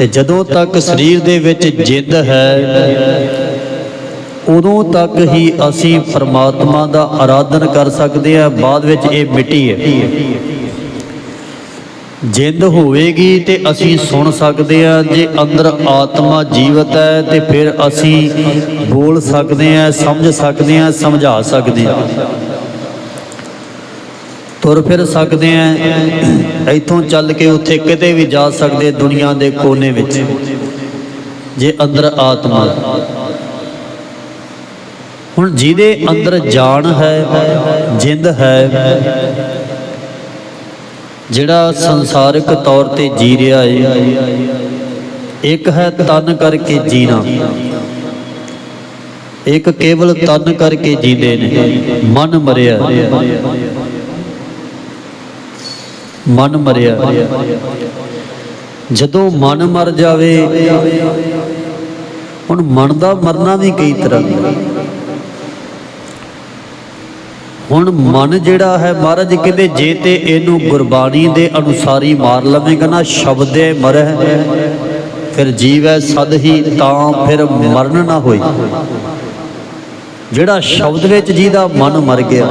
ਤੇ ਜਦੋਂ ਤੱਕ ਸਰੀਰ ਦੇ ਵਿੱਚ ਜਿੱਦ ਹੈ, ਉਦੋਂ ਤੱਕ ਹੀ ਅਸੀਂ ਪਰਮਾਤਮਾ ਦਾ ਆਰਾਧਨ ਕਰ ਸਕਦੇ ਹਾਂ, ਬਾਅਦ ਵਿੱਚ ਇਹ ਮਿੱਟੀ ਹੈ। ਜਿੰਦ ਹੋਵੇਗੀ ਤੇ ਅਸੀਂ ਸੁਣ ਸਕਦੇ ਹਾਂ, ਜੇ ਅੰਦਰ ਆਤਮਾ ਜੀਵਤ ਹੈ ਤੇ ਫਿਰ ਅਸੀਂ ਬੋਲ ਸਕਦੇ ਹਾਂ, ਸਮਝ ਸਕਦੇ ਹਾਂ, ਸਮਝਾ ਸਕਦੇ ਹਾਂ। ਤੁਰ ਫਿਰ ਸਕਦੇ ਹਾਂ ਇੱਥੋਂ ਚੱਲ ਕੇ ਉੱਥੇ ਕਿਤੇ ਵੀ ਜਾ ਸਕਦੇ ਦੁਨੀਆ ਦੇ ਕੋਨੇ ਵਿੱਚ। ਜੇ ਅੰਦਰ ਆਤਮਾ। ਹੁਣ ਜਿਹਦੇ ਅੰਦਰ ਜਾਨ ਹੈ, ਜਿੰਦ ਹੈ, ਜਿਹੜਾ ਸੰਸਾਰਿਕ ਤੌਰ ਤੇ ਜੀ ਰਿਹਾ ਹੈ ਇੱਕ ਹੈ ਤਨ ਕਰਕੇ ਜੀਣਾ। ਇੱਕ ਕੇਵਲ ਤਨ ਕਰਕੇ ਜੀਂਦੇ ਨੇ, ਮਨ ਮਰਿਆ। ਮਨ ਮਰਿਆ। ਜਦੋਂ ਮਨ ਮਰ ਜਾਵੇ, ਹੁਣ ਮਨ ਦਾ ਮਰਨਾ ਵੀ ਕਈ ਤਰ੍ਹਾਂ ਦਾ ਹੁਣ ਮਨ ਜਿਹੜਾ ਹੈ, ਮਹਾਰਾਜ ਕਹਿੰਦੇ, ਜੇ ਤੇ ਇਹਨੂੰ ਗੁਰਬਾਣੀ ਦੇ ਅਨੁਸਾਰੀ ਮਾਰ ਲਵੇਂਗਾ ਨਾ, ਸ਼ਬਦੇ ਮਰਹਿ ਫਿਰ ਜੀਵੈ ਸਦ ਹੀ, ਤਾਂ ਫਿਰ ਮਰਨ ਨਾ ਹੋਈ ਜਿਹੜਾ ਸ਼ਬਦ ਵਿੱਚ ਜਿਹਦਾ ਮਨ ਮਰ ਗਿਆ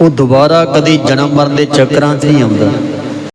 ਉਹ ਦੁਬਾਰਾ ਕਦੀ ਜਨਮ ਮਰਨ ਦੇ ਚੱਕਰਾਂ 'ਚ ਨਹੀਂ ਆਉਂਦਾ।